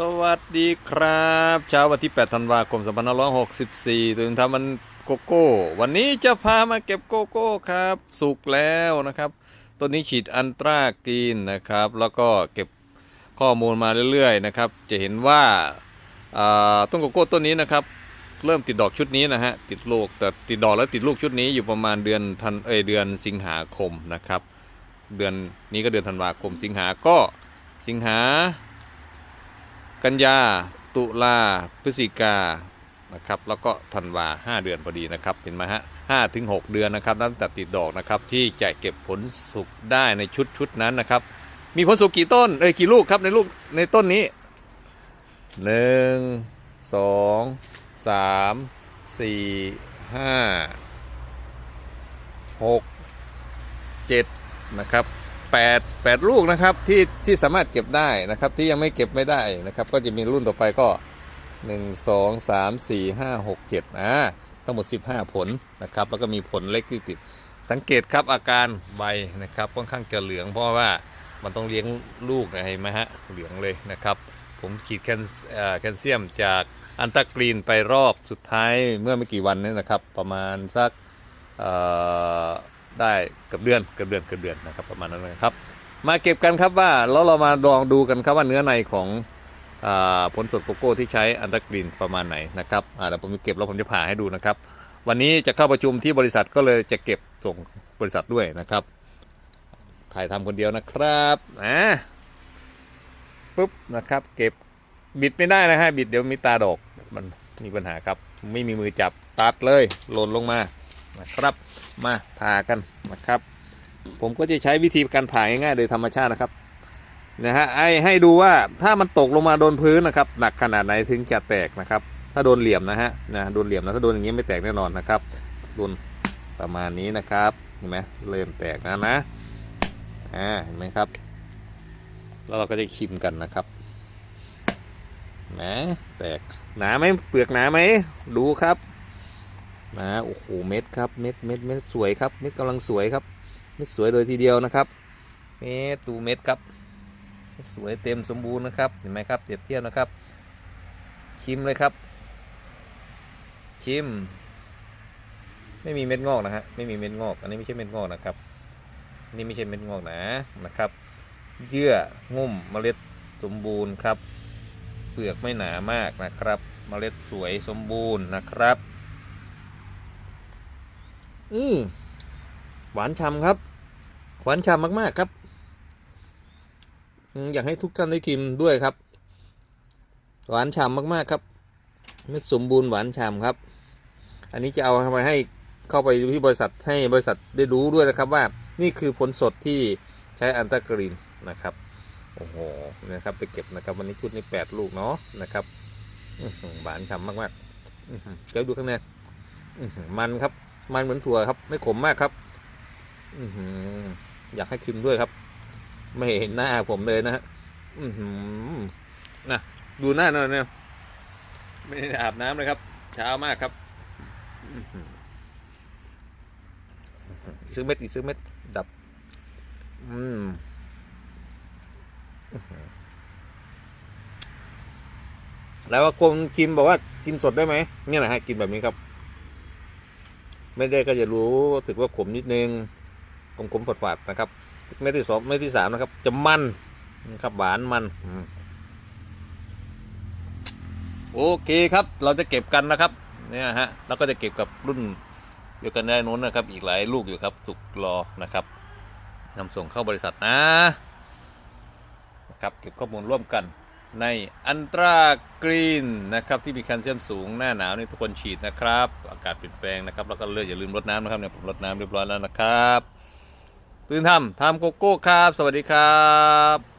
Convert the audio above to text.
สวัสดีครับเช้าวันที่ 8 ธันวาคม 2564ตื่นทำมันโกโก้ วันนี้จะพามาเก็บโกโก้ครับ สุกแล้วนะครับ ต้นนี้ฉีดอันตรากรีนนะครับ แล้วก็เก็บข้อมูลมาเรื่อยๆนะครับ จะเห็นว่าอ่าต้นโกโก้ต้นนี้นะครับ เริ่มติดดอกชุดนี้นะฮะ ติดลูกแต่ติดดอกแล้วติดลูกชุดนี้อยู่ประมาณเดือนธันเอยเดือนสิงหาคมนะครับ เดือนนี้ก็เดือนธันวาคม สิงหาก็สิงหา กันยาตุลาพฤศจิกานะครับแล้วก็ธันวาห้าเดือนพอดีนะครับเห็นไหมฮะห้าถึงหกเดือนนะครับนับแต่ติดดอกนะครับที่จะเก็บผลสุกได้ในชุดชุดนั้นนะครับ มีผลสุกกี่ต้นเอ้ยกี่ลูกครับในลูกในต้นนี้หนึ่งสองสามสี่ห้าหกเจ็ดนะครับ แปดแปดลูกนะครับที่ที่สามารถเก็บได้นะครับที่ยังไม่เก็บไม่ได้นะครับก็จะมีรุ่นต่อไปก็หนึ่งสองสามสี่ห้าหกเจ็ดอ่าทั้งหมดสิบห้าผลนะครับแล้วก็มีผลเล็กที่ติด สังเกตครับอาการใบนะครับค่อนข้างจะเหลืองเพราะว่ามันต้องเลี้ยงลูกนะเห็นไหมฮะเหลืองเลยนะครับผมขีดแคลเซียมจากอันตากรีนไปรอบสุดท้ายเมื่อไม่กี่วันนี้นะครับ ประมาณสักอ ได้เกือบเดือนเกือบเดือนเกือบเดือนนะครับประมาณนั้นนะครับ มาเก็บกันครับว่าแล้วเรามาลองดูกันครับว่าเนื้อในของผลสดโกโก้ที่ใช้อันตากรีนประมาณไหนนะครับเดี๋ยวผมจะเก็บแล้วผมจะผ่าให้ดูนะครับ วันนี้จะเข้าประชุมที่บริษัทก็เลยจะเก็บส่งบริษัทด้วยนะครับ ถ่ายทำคนเดียวนะครับอ่าปุ๊บนะครับ เก็บบิดไม่ได้นะฮะบิดเดี๋ยวมีตาดอกมันมีปัญหาครับ ไม่มีมือจับตัดเลยหล่นลงมา นะครับมาผ่ากันนะครับ ผมก็จะใช้วิธีการผ่าง่ายๆโดยธรรมชาตินะครับนะฮะไอให้ดูว่าถ้ามันตกลงมาโดนพื้นนะครับหนักขนาดไหนถึงจะแตกนะครับ ถ้าโดนเหลี่ยมนะฮะนะโดนเหลี่ยมนะถ้าโดนอย่างนี้ไม่แตกแน่นอนนะครับโดนประมาณนี้นะครับเห็นไหมเริ่มแตกนะนะอ่าเห็นไหมครับ แล้วเราก็จะชิมกันนะครับแหมแตกหนาไหมเปลือกหนาไหมดูครับ นาโอ้โหเม็ดครับเม็ดเม็ดเม็ดสวยครับเม็ดกำลังสวยครับเม็ดสวยเลยทีเดียวนะครับเม็ดดูเม็ดครับสวยเต็มสมบูรณ์นะครับเห็นไหมครับเปรียบเทียบนะครับ ชิมเลยครับ ชิม ไม่มีเม็ดงอกนะฮะไม่มีเม็ดงอก อันนี้ไม่ใช่เม็ดงอกนะครับนี่ไม่ใช่เม็ดงอกนะนะครับ เยื่องุ่มเมล็ดสมบูรณ์ครับ เปลือกไม่หนามากนะครับ เมล็ดสวยสมบูรณ์นะครับ อืมหวานฉ่ำครับ หวานฉ่ำมากๆครับ อยากให้ทุกท่านได้กินด้วยครับ หวานฉ่ำมากๆครับเม็ดสมบูรณ์หวานฉ่ำครับ อันนี้จะเอามาให้เข้าไปที่บริษัทให้บริษัทได้รู้ด้วยนะครับว่านี่คือผลสดที่ใช้อันตากรีนนะครับโอ้โหนะครับจะเก็บนะครับ วันนี้ชุดนี้แปดลูกเนาะนะครับหวานฉ่ำมากๆเดี๋ยวดูข้างในมันครับ มันเหมือนถั่วครับ ไม่ขมมากครับ อือหืออยากให้ชิมด้วยครับ ไม่เห็นหน้าผมเลยนะฮะอือหือนะดูหน้าหน่อยเนี่ยไม่ได้อาบน้ำเลยครับ เช้ามากครับซื้อเม็ดอีกซื้อเม็ดดับ อืมแล้วว่าคนกินบอกว่ากินสดได้ไหมเนี่ยนะฮะกินแบบนี้ครับ ไม่ได้ก็จะรู้สึกว่าขมนิดนึงขมขมๆฝาดๆนะครับ เม็ดที่สองเม็ดที่สามนะครับ จะมันนะครับหวานมันอโอเคครับ เราจะเก็บกันนะครับ เนี่ยฮะแล้วก็จะเก็บกับรุ่นเดียวกันได้นู้นนะครับ อีกหลายลูกอยู่ครับสุกรอนะครับนำส่งเข้าบริษัทนะนะครับเก็บข้อมูลร่วมกัน ในอันตรากรีนนะครับที่มีแคลเซียมสูงหน้าหนาวนี่ทุกคนฉีดนะครับ อากาศเปลี่ยนแปลงนะครับแล้วก็เลือกอย่าลืมรดน้ำนะครับเนี่ยผมรดน้ำเรียบร้อยแล้วนะครับตื่นทำทำโกโก้ครับ สวัสดีครับ